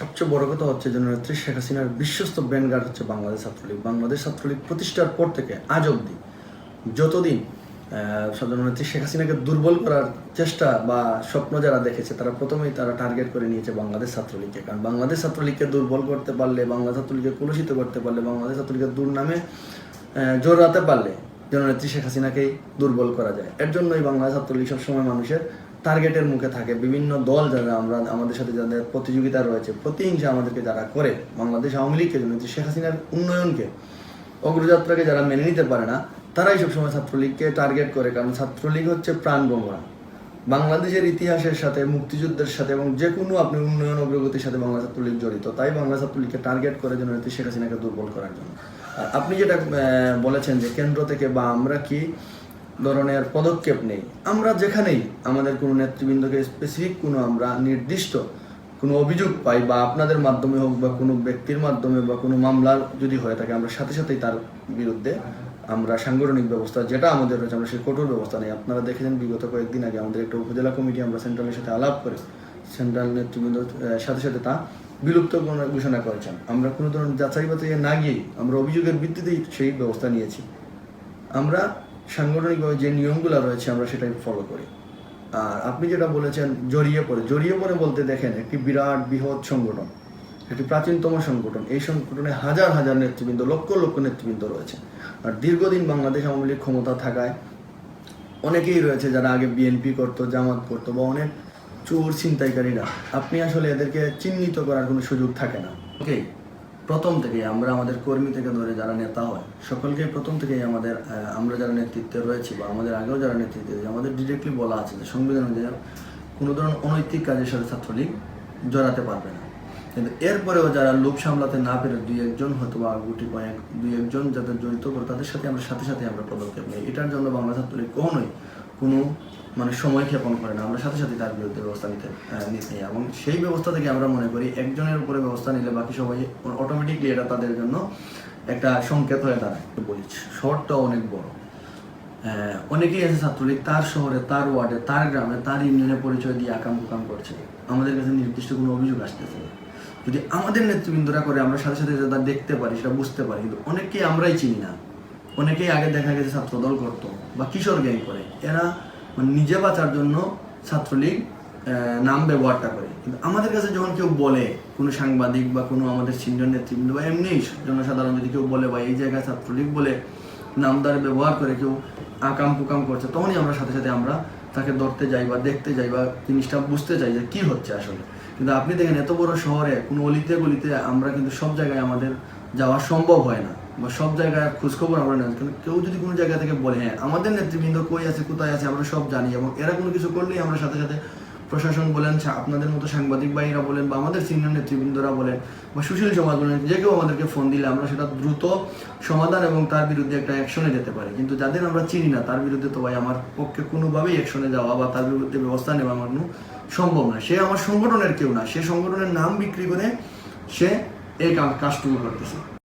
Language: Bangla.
সবচেয়ে বড় কথা হচ্ছে জননেত্রী শেখ হাসিনার বিশ্বস্ত ব্যানগার্ড হচ্ছে বাংলাদেশ ছাত্রলীগ। বাংলাদেশ ছাত্রলীগ প্রতিষ্ঠার পর থেকে আজ অবধি যতদিন জননেত্রী শেখ হাসিনাকে দুর্বল করার চেষ্টা বা স্বপ্ন যারা দেখেছে, তারা প্রথমেই তারা টার্গেট করে নিয়েছে বাংলাদেশ ছাত্রলীগকে। কারণ বাংলাদেশ ছাত্রলীগকে দুর্বল করতে পারলে বাংলা ছাত্রলীগকে কলুষিত করতে পারলে, বাংলাদেশ ছাত্রলীগের দুর্নামে জোরাতে পারলে জননেত্রী শেখ হাসিনাকেই দুর্বল করা যায়। এর জন্যই বাংলা ছাত্রলীগ সবসময় মানুষের টার্গেটের মুখে থাকে। বিভিন্ন দল যারা আমরা, আমাদের সাথে যাদের প্রতিযোগিতা রয়েছে প্রতিহিংসা আমাদেরকে যারা করে, বাংলাদেশ আওয়ামী লীগকে জন্য শেখ হাসিনার উন্নয়নকে, অগ্রযাত্রাকে যারা মেনে নিতে পারে না, তারাই সবসময় ছাত্রলীগকে টার্গেট করে। কারণ ছাত্রলীগ হচ্ছে প্রাণ বঙ্গরা বাংলাদেশের ইতিহাসের সাথে, মুক্তিযুদ্ধের সাথে এবং যে কোনো আপনি উন্নয়ন অগ্রগতির সাথে বাংলা ছাত্রলীগ জড়িত, তাই বাংলা ছাত্রলীগকে টার্গেট করে জননেত্রী শেখ হাসিনাকে দুর্বল করার জন্য। আর আপনি যেটা বলেছেন যে কেন্দ্র থেকে বা আমরা কি ধরনের পদক্ষেপ নেই। আমরা যেখানেই আমাদের কোনো নেতৃবৃন্দকে স্পেসিফিক কোনো আমরা নির্দিষ্ট কোনো অভিযোগ পাই বা আপনাদের মাধ্যমে হোক বা কোনো ব্যক্তির মাধ্যমে বা কোনো মামলা যদি হয়ে থাকে, আমরা সাথে সাথেই তার বিরুদ্ধে আমরা সাংগঠনিক ব্যবস্থা যেটা আমাদের রয়েছে, আমরা সেই কঠোর ব্যবস্থা নেই। আপনারা দেখেছেন বিগত কয়েকদিন আগে আমাদের একটা উপজেলা কমিটি আমরা সেন্ট্রালের সাথে আলাপ করে সেন্ট্রাল নেতৃবৃন্দ সাথে সাথে তা বিলুপ্ত ঘোষণা- করেছেন। আমরা কোনো ধরনের যাচাই বাছাই না গিয়েই আমরা অভিযোগের ভিত্তিতেই সেই ব্যবস্থা নিয়েছি। আমরা সাংগঠনিকভাবে যে নিয়মগুলো রয়েছে আমরা সেটাই ফলো করি। আর আপনি যেটা বলেছেন, জড়িয়ে পড়ে জড়িয়ে পড়ে বলতে দেখেন একটি বিরাট বৃহৎ সংগঠন, একটি প্রাচীনতম সংগঠন। এই সংগঠনে হাজার হাজার নেতৃবৃন্দ, লক্ষ লক্ষ নেতৃবৃন্দ রয়েছে। আর দীর্ঘদিন বাংলাদেশ আওয়ামী লীগ ক্ষমতা থাকায় অনেকেই রয়েছে যারা আগে বিএনপি করতো, জামাত করতো বা অনেক চোর ছিনতাইকারীরা। আপনি আসলে এদেরকে চিহ্নিত করার কোনো সুযোগ থাকে না। ওকে প্রথম থেকে আমরা আমাদের কর্মী থেকে ধরে যারা নেতা হয় সকলকে প্রথম থেকেই আমাদের আমরা যারা নেতৃত্বে রয়েছি বা আমাদের আগেও যারা নেতৃত্বে রয়েছে, আমাদের ডিরেক্টলি বলা আছে যে সংবিধান অনুযায়ী কোনো ধরনের অনৈতিক কাজের সাথে ছাত্রলীগ জড়াতে পারবে না। কিন্তু এরপরেও যারা লোভ সামলাতে না পেরে দুই একজন হয়তো বা গুটি কয়েক, দুই একজন যাদের জড়িত করে, তাদের সাথে আমরা, সাথে সাথে আমরা পদক্ষেপ নিই। এটার জন্য বাংলা ছাত্রলীগ কখনোই কোনো মানে সময় ক্ষেপণ করে না। আমরা সাথে সাথে তার বিরুদ্ধে ব্যবস্থা নিতে নিতে। এবং সেই ব্যবস্থা থেকে আমরা মনে করি একজনের উপরে ব্যবস্থা নিলে বাকি সবাই অটোমেটিকলি এটা তাদের জন্য একটা সংকেত হয়ে দাঁড়ায়। বলি, শহরটা অনেক বড়। অনেকেই আছে ছাত্রলীগ, তার শহরে, তার ওয়ার্ডে, তার গ্রামে, তার ইউনিয়নে পরিচয় দিয়ে আকাম কুকাম করছে। আমাদের কাছে নির্দিষ্ট কোনো অভিযোগ আসতেছে। যদি আমাদের নেতৃবৃন্দরা করে, আমরা সাথে সাথে যেটা দেখতে পারি, সেটা বুঝতে পারি। কিন্তু অনেককেই আমরাই চিনি না। অনেকেই আগে দেখা গেছে ছাত্রদল করতো বা কিশোর গ্যাং করে। এরা মানে নিজে বাঁচার জন্য ছাত্রলীগ নাম ব্যবহারটা করে। কিন্তু আমাদের কাছে যখন কেউ বলে, কোনো সাংবাদিক বা কোনো আমাদের সিনিয়র নেতৃবৃন্দ বা এমনি জনসাধারণ যদি কেউ বলে বা এই জায়গায় ছাত্রলীগ বলে নামদার ব্যবহার করে কেউ আকাম কুকাম করছে, তখনই আমরা সাথে সাথে আমরা তাকে ধরতে যাই বা দেখতে যাই বা জিনিসটা বুঝতে চাই যে কী হচ্ছে আসলে। কিন্তু আপনি দেখেন, এত বড় শহরে, কোনো অলিতে গলিতে আমরা কিন্তু সব জায়গায় আমাদের যাওয়া সম্ভব হয় না। বা সব জায়গায় খোঁজখবর আমরা নেই। কিন্তু কেউ যদি কোনো জায়গা থেকে বলে হ্যাঁ আমাদের নেতৃবৃন্দ কই আছে, কোথায় আছে, আমরা সব জানি। এবং এরা কোনো কিছু করলেই আমরা সাথে সাথে প্রশাসন বলেন আপনাদের মতো সাংবাদিক ভাইরা বলেন বা আমাদের সিনিয়র নেতৃবৃন্দরা বলেন বা সুশীল সমাজ বলেন, যে কেউ আমাদেরকে ফোন দিলে আমরা সেটা দ্রুত সমাধান এবং তার বিরুদ্ধে একটা অ্যাকশনে যেতে পারি। কিন্তু যাদের আমরা চিনি না, তার বিরুদ্ধে তো ভাই আমার পক্ষে কোনোভাবেই অ্যাকশনে যাওয়া বা তার বিরুদ্ধে ব্যবস্থা নেওয়া আমার কোনো সম্ভব না। সে আমার সংগঠনের কেউ না। সে সংগঠনের নাম বিক্রি করে সে এই কাজ কাজটুকু করতেছে।